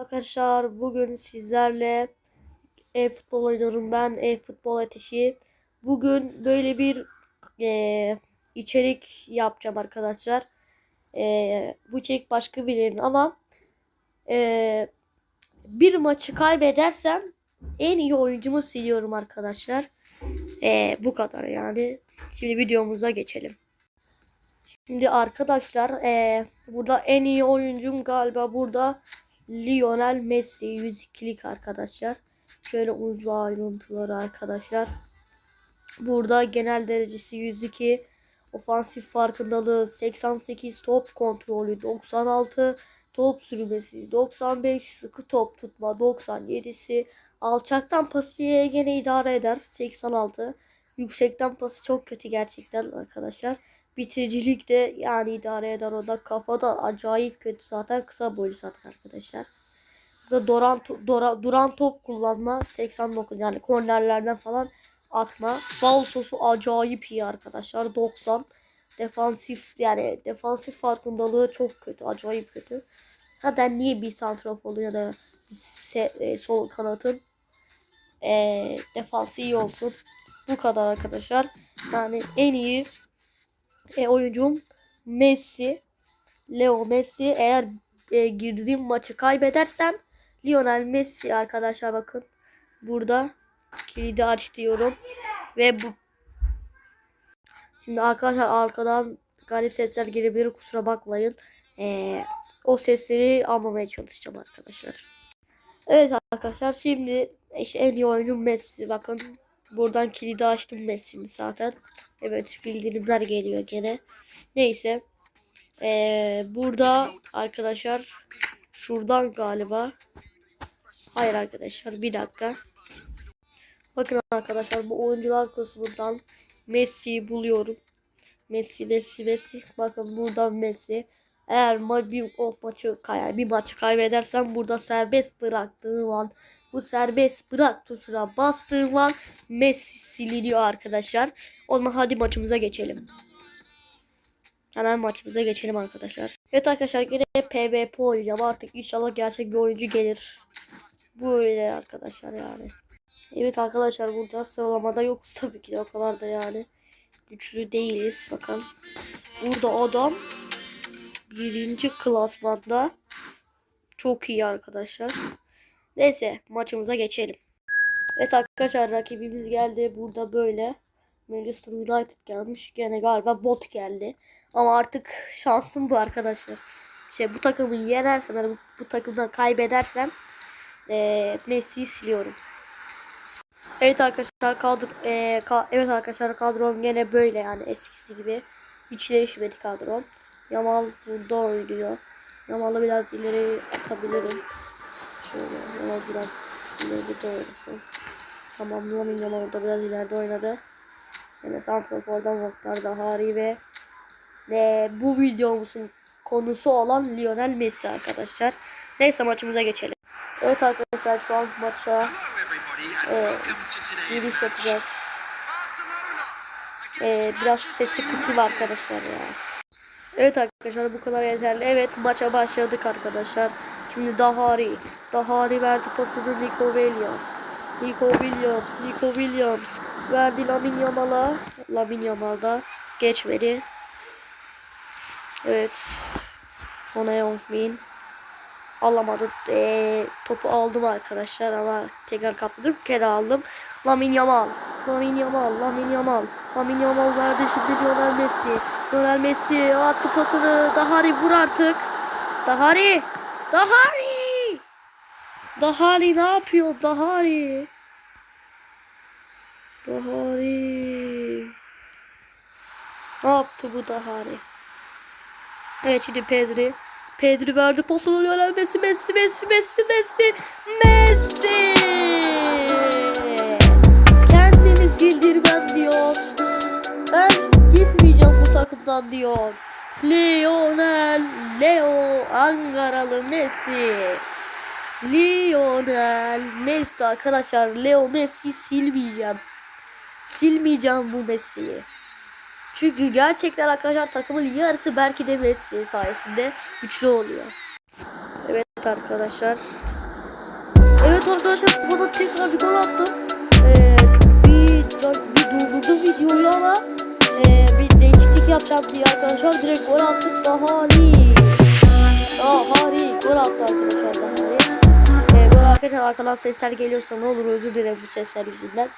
Arkadaşlar bugün sizlerle e-futbol oynuyorum ben e-futbol ateşi. Bugün böyle bir e, içerik yapacağım arkadaşlar. E, bu içerik başka birinin ama e, bir maçı kaybedersem en iyi oyuncumu siliyorum arkadaşlar. E, bu kadar yani. Şimdi videomuza geçelim. Şimdi arkadaşlar e, burada en iyi oyuncum galiba burada Lionel Messi 102'lik arkadaşlar. Şöyle ucu ayrıntıları arkadaşlar. Burada genel derecesi 102. Ofansif farkındalığı 88. Top kontrolü 96. Top sürmesi 95. Sıkı top tutma 97'si. Alçaktan pası gene idare eder 86. Yüksekten pası çok kötü gerçekten arkadaşlar. Bitiricilik de yani idare eder o da. Kafada acayip kötü zaten. Kısa boylu zaten arkadaşlar. Burada duran, dora- duran top kullanma 89 yani kornerlerden falan atma. Balsosu acayip iyi arkadaşlar 90. Defansif yani defansif farkındalığı çok kötü acayip kötü. Zaten niye bir santrafor ya da bir se- e, sol kanatın e, defansı iyi olsun. Bu kadar arkadaşlar. Yani en iyi e, oyuncum Messi. Leo Messi. Eğer e, girdiğim maçı kaybedersem Lionel Messi arkadaşlar bakın. Burada kilidi aç diyorum. Ve bu Şimdi arkadaşlar arkadan garip sesler gelebilir kusura bakmayın. E, o sesleri almamaya çalışacağım arkadaşlar. Evet arkadaşlar şimdi işte en iyi oyuncum Messi. Bakın buradan kilidi açtım Messi'nin zaten. Evet bildirimler geliyor gene. Neyse. Ee, burada arkadaşlar şuradan galiba. Hayır arkadaşlar bir dakika. Bakın arkadaşlar bu oyuncular kısmından Messi'yi buluyorum. Messi, Messi, Messi. Bakın buradan Messi. Eğer ma bir o maçı kay bir maçı kaybedersem burada serbest bıraktığım an bu serbest bırak tuşuna bastığım an Messi siliniyor arkadaşlar. O zaman hadi maçımıza geçelim. Hemen maçımıza geçelim arkadaşlar. Evet arkadaşlar yine PvP oynayacağım. Artık inşallah gerçek bir oyuncu gelir. Böyle arkadaşlar yani. Evet arkadaşlar burada sıralamada yok tabii ki o kadar da yani. Güçlü değiliz bakın. Burada adam birinci klasmanda. Çok iyi arkadaşlar. Neyse maçımıza geçelim. Evet arkadaşlar rakibimiz geldi. Burada böyle. Manchester United gelmiş. Gene galiba bot geldi. Ama artık şansım bu arkadaşlar. Şey bu takımı yenersem yani bu, bu takımdan kaybedersem eee Messi'yi siliyorum. Evet arkadaşlar kadro eee, ka- evet arkadaşlar kadrom gene böyle yani eskisi gibi. Hiç değişmedi kadrom. Yamal burada oynuyor. Yamal'ı biraz ileri atabilirim. Şöyle Yamal biraz ileri de oynasın. Tamam Lamin orada biraz ileride oynadı. Yine Santrafor'dan Muhtar Dahari ve ve bu videomuzun konusu olan Lionel Messi arkadaşlar. Neyse maçımıza geçelim. Evet arkadaşlar şu an maça e, giriş yapacağız. E, biraz sesi kısım arkadaşlar ya. Evet arkadaşlar bu kadar yeterli. Evet maça başladık arkadaşlar. Şimdi Dahari. Dahari verdi pasını Nico Williams. Nico Williams. Nico Williams. Verdi Lamin Yamal'a. Lamin Yamal'da geçmedi. Evet. Sona Yongmin. Alamadı. Ee, topu aldım arkadaşlar ama tekrar kaptırdım. Kere aldım. Lamin Yamal. Lamin Yamal. Lamin Yamal. Lamin Yamal verdi şimdi Lionel Messi. Lionel Messi attı pasını. Dahari vur artık. Dahari. Dahari. Dahari ne yapıyor? Dahari. Dahari. Ne yaptı bu Dahari? Evet şimdi Pedri. Pedri verdi pasını Lionel Messi, Messi, Messi, Messi, Messi, Messi. Kendimi sildirmem diyor. Ben gitmeyeceğim bu takımdan diyor. Lionel, Leo, Angaralı Messi. Lionel Messi arkadaşlar. Leo Messi silmeyeceğim. Silmeyeceğim bu Messi'yi. Çünkü gerçekten arkadaşlar takımın yarısı belki de Messi sayesinde güçlü oluyor. Evet arkadaşlar. Evet arkadaşlar bana tekrar bir gol attım. Ee, bir, bir durdurdum videoyu ama diye arkadaşlar direkt gol iyi. Daha iyi gol attı arkadaşlar daha iyi. Ee, bu arkadaşlar arkadan sesler geliyorsa ne olur özür dilerim bu sesler yüzünden.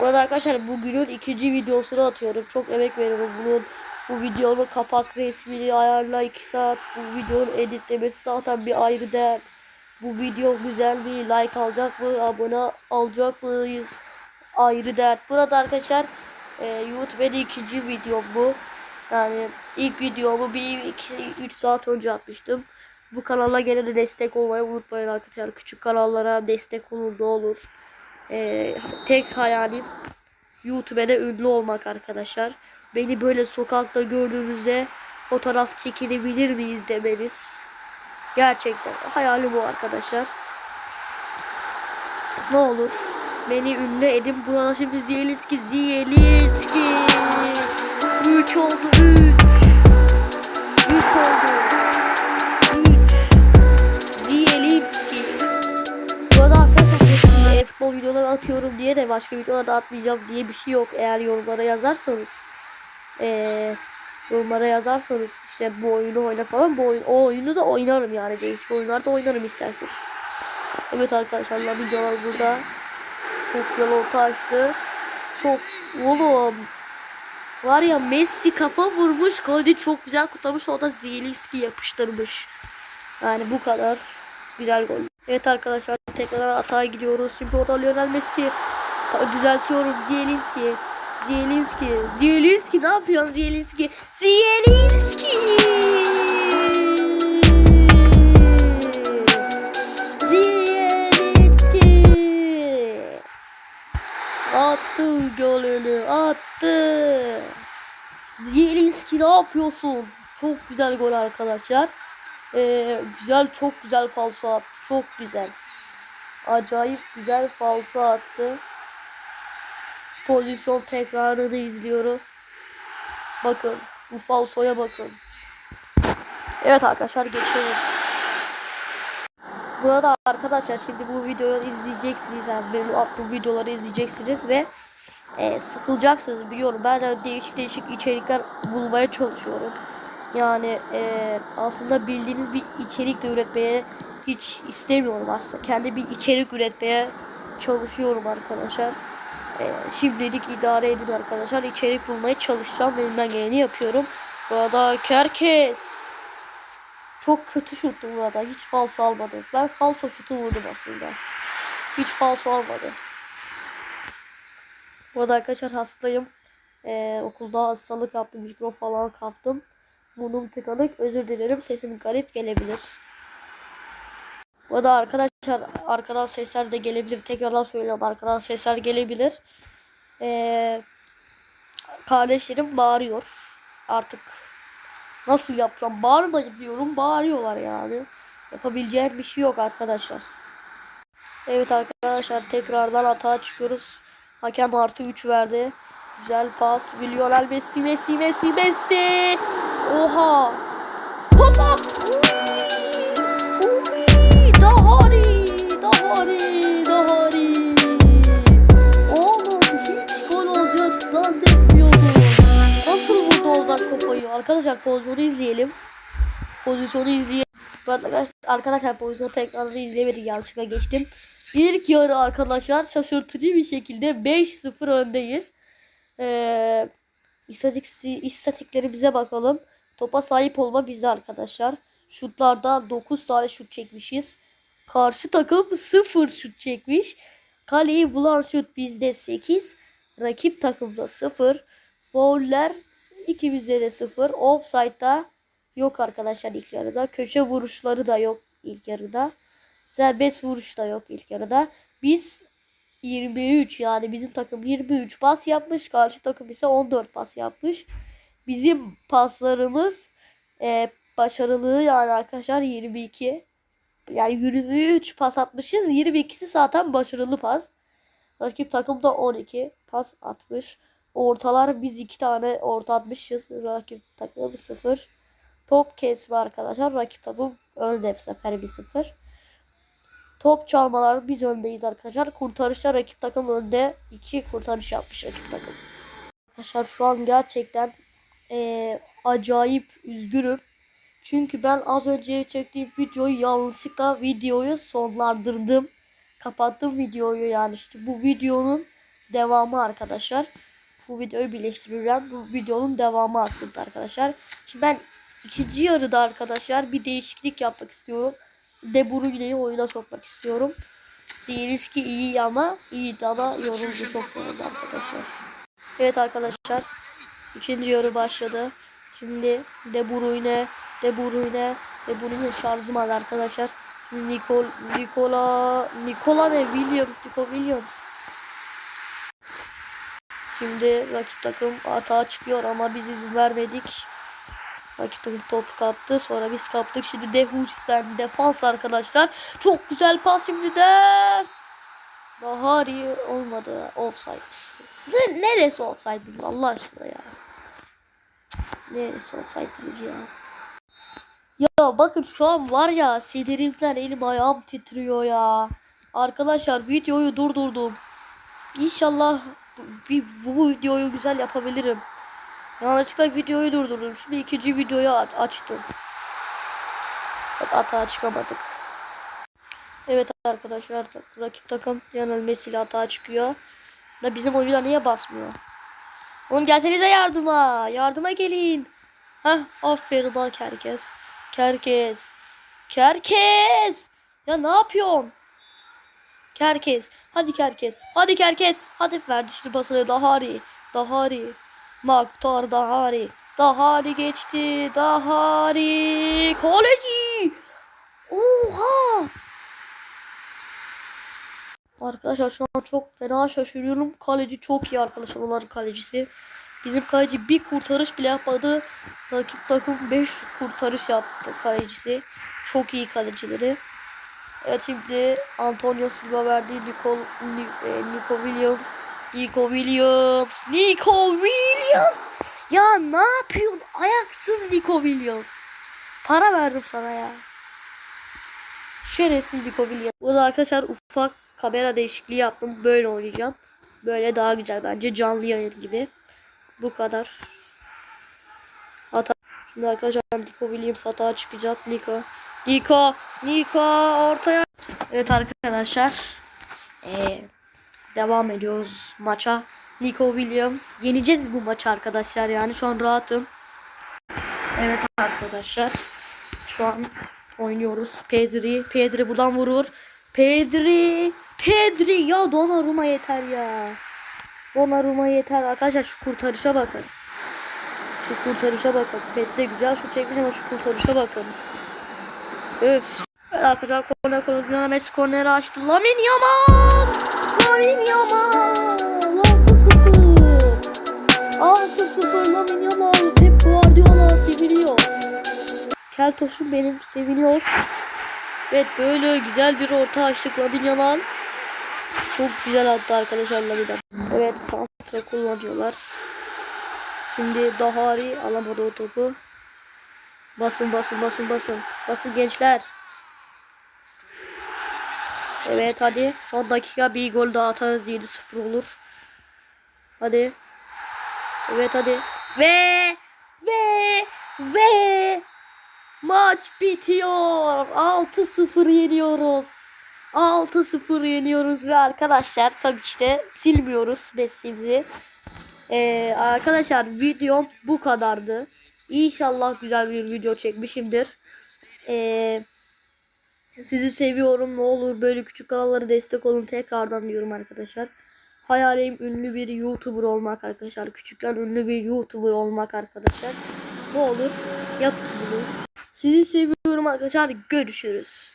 Bu arada arkadaşlar bugünün ikinci videosunu atıyorum. Çok emek veriyorum bunun bu videonun kapak resmini ayarla 2 saat. Bu videonun editlemesi zaten bir ayrı dert. Bu video güzel bir like alacak mı? Abone alacak mıyız? Ayrı dert. Burada arkadaşlar e, YouTube'da ikinci videom bu. Yani ilk videomu bir 2-3 saat önce atmıştım. Bu kanala gene de destek olmayı unutmayın arkadaşlar. Küçük kanallara destek olur da olur. E, tek hayalim YouTube'da ünlü olmak arkadaşlar. Beni böyle sokakta gördüğünüzde fotoğraf çekilebilir miyiz demeniz. Gerçekten hayalim bu arkadaşlar. Ne olur beni ünlü edin. Burada şimdi Zielinski, Zielinski. 3 oldu 3. 3 oldu. 3. Zielinski. Burada arkadaşlar şimdi e-futbol videoları atıyorum diye de başka videolar da atmayacağım diye bir şey yok. Eğer yorumlara yazarsanız. Eee yorumlara yazarsanız işte bu oyunu oyna falan bu oyun o oyunu da oynarım yani değişik oyunlarda oynarım isterseniz. Evet arkadaşlar videolar burada. Çok güzel orta açtı. Çok oğlum var ya Messi kafa vurmuş Kaleci çok güzel kurtarmış o da Zielinski yapıştırmış. Yani bu kadar güzel gol. Evet arkadaşlar tekrar atağa gidiyoruz. Şimdi orada Lionel Messi düzeltiyorum Zielinski. Zielinski. Zielinski ne yapıyorsun Zielinski? Zielinski. Zielinski ne yapıyorsun? Çok güzel gol arkadaşlar. Ee, güzel çok güzel falso attı. Çok güzel. Acayip güzel falso attı pozisyon tekrarını izliyoruz. Bakın bu falsoya bakın. Evet arkadaşlar geçelim. Burada arkadaşlar şimdi bu videoyu izleyeceksiniz. Yani benim attığım videoları izleyeceksiniz ve e, sıkılacaksınız biliyorum. Ben de değişik değişik içerikler bulmaya çalışıyorum. Yani e, aslında bildiğiniz bir içerik de üretmeye hiç istemiyorum aslında. Kendi bir içerik üretmeye çalışıyorum arkadaşlar. Ee, şimdilik idare edin arkadaşlar. İçerik bulmaya çalışacağım. Elimden geleni yapıyorum. Burada Kerkes. Çok kötü şuttu burada. Hiç falso almadı. Ben falso şutu vurdum aslında. Hiç falso almadı. Burada arkadaşlar hastayım. Ee, okulda hastalık yaptım. Mikro falan kaptım. Burnum tıkanık. Özür dilerim. Sesim garip gelebilir. Bu da arkadaşlar arkadan sesler de gelebilir. Tekrardan söylüyorum arkadan sesler gelebilir. Ee, kardeşlerim bağırıyor. Artık nasıl yapacağım? Bağırma diyorum. Bağırıyorlar yani. Yapabileceğim bir şey yok arkadaşlar. Evet arkadaşlar tekrardan hata çıkıyoruz. Hakem artı 3 verdi. Güzel pas. Lionel Messi, Messi, Messi, Messi. Oha. Kafa. Dahari, Dahari, Dahari. Oğlum hiç gol olacak zannetmiyordum. Nasıl vurdu oradan kafayı? Arkadaşlar pozisyonu izleyelim. Pozisyonu izleyelim. Ben arkadaşlar pozisyonu tekrarını izleyemedim. Yanlışlıkla geçtim. İlk yarı arkadaşlar şaşırtıcı bir şekilde 5-0 öndeyiz. Ee, istatik, istatiklerimize bakalım. Topa sahip olma bizde arkadaşlar. Şutlarda 9 tane şut çekmişiz. Karşı takım 0 şut çekmiş. Kaleyi bulan şut bizde 8. Rakip takımda 0. Fouller ikimizde de 0. Offside'da yok arkadaşlar ilk yarıda. Köşe vuruşları da yok ilk yarıda. Serbest vuruş da yok ilk yarıda. Biz 23 yani bizim takım 23 pas yapmış. Karşı takım ise 14 pas yapmış. Bizim paslarımız e, başarılı yani arkadaşlar 22. Yani 23 pas atmışız. 22'si zaten başarılı pas. Rakip takımda 12 pas atmış. Ortalar biz iki tane orta atmışız. Rakip takım 0. Top kesme arkadaşlar. Rakip takım önde bu sefer 1-0. Top çalmalar biz öndeyiz arkadaşlar. Kurtarışlar rakip takım önde. 2 kurtarış yapmış rakip takım. Arkadaşlar şu an gerçekten eee, acayip üzgünüm. Çünkü ben az önce çektiğim videoyu yanlışlıkla videoyu sonlandırdım. Kapattım videoyu yani işte bu videonun devamı arkadaşlar. Bu videoyu birleştireceğim. Bu videonun devamı aslında arkadaşlar. Şimdi ben ikinci yarıda arkadaşlar bir değişiklik yapmak istiyorum. De Bruyne'yi oyuna sokmak istiyorum. Ziyeliski iyi ama iyiydi ama yoruldu çok yoruldu arkadaşlar. Evet arkadaşlar. ikinci yarı başladı. Şimdi De Bruyne, De Bruyne, De Bruyne şarjım aldı arkadaşlar. Şimdi Nicol, Nicola, Nicola ne? Williams, Nico Williams. Şimdi rakip takım hata çıkıyor ama biz izin vermedik. Rakip top kaptı. Sonra biz kaptık. Şimdi de Hursen defans arkadaşlar. Çok güzel pas şimdi de. Daha iyi olmadı. Offside. Ne, neresi offside Allah aşkına ya. Neresi offside ya. Ya bakın şu an var ya sinirimden elim ayağım titriyor ya. Arkadaşlar videoyu durdurdum. İnşallah bu, bu videoyu güzel yapabilirim. Yanlışlıkla videoyu durdurdum. Şimdi ikinci videoyu açtım. Bak hata çıkamadık. Evet arkadaşlar rakip takım ile hata çıkıyor. Da bizim oyuncular niye basmıyor? Oğlum gelsenize yardıma. Yardıma gelin. Hah aferin bak herkes. Kerkez. Kerkez. Ya ne yapıyorsun? Kerkez. Hadi Kerkez. Hadi Kerkez. Hadi ver dişli basını Dahari. Dahari. Maktar Dahari. Dahari geçti. Dahari. Kaleci. Oha. Arkadaşlar şu an çok fena şaşırıyorum. Kaleci çok iyi arkadaşlar onların kalecisi. Bizim kaleci bir kurtarış bile yapmadı. Rakip takım 5 kurtarış yaptı kalecisi. Çok iyi kalecileri. Evet şimdi Antonio Silva verdi. Nico, Ni- e, Nico Williams. Nico Williams. Nico Williams. Ya ne yapıyorsun? Ayaksız Nico Williams. Para verdim sana ya. Şerefsiz Nico Williams. Burada arkadaşlar ufak kamera değişikliği yaptım. Böyle oynayacağım. Böyle daha güzel bence. Canlı yayın gibi. Bu kadar. Hata. Şimdi arkadaşlar Nico Williams hata çıkacak. Nico. Nico. Nico ortaya. Evet arkadaşlar. Ee, devam ediyoruz maça. Nico Williams. Yeneceğiz bu maçı arkadaşlar. Yani şu an rahatım. Evet arkadaşlar. Şu an oynuyoruz. Pedri. Pedri buradan vurur. Pedri. Pedri. Ya Donnarumma yeter ya. Donnarumma yeter. Arkadaşlar şu kurtarışa bakın. Şu kurtarışa bakın. Pedri de güzel şut çekmiş ama şu kurtarışa bakın. Öf. Evet arkadaşlar korner konusunda Messi korneri açtı. Lamine Yamal. Lamine Keltoş'um benim seviniyor. Evet böyle güzel bir orta açtık Lamine Yamal. Çok güzel attı arkadaşlar Lamine. Evet santra kullanıyorlar. Şimdi Dahari alamadı o topu. Basın basın basın basın. Basın gençler. Evet hadi. Son dakika bir gol daha atarız. 7-0 olur. Hadi. Evet hadi. Ve ve ve maç bitiyor. 6-0 yeniyoruz. 6-0 yeniyoruz ve arkadaşlar tabii işte silmiyoruz Messi'mizi. Ee, arkadaşlar videom bu kadardı. İnşallah güzel bir video çekmişimdir. Ee, sizi seviyorum. Ne olur böyle küçük kanallara destek olun. Tekrardan diyorum arkadaşlar. Hayalim ünlü bir YouTuber olmak arkadaşlar. Küçükken ünlü bir YouTuber olmak arkadaşlar. Ne olur yapın bunu. Sizi seviyorum arkadaşlar. Görüşürüz.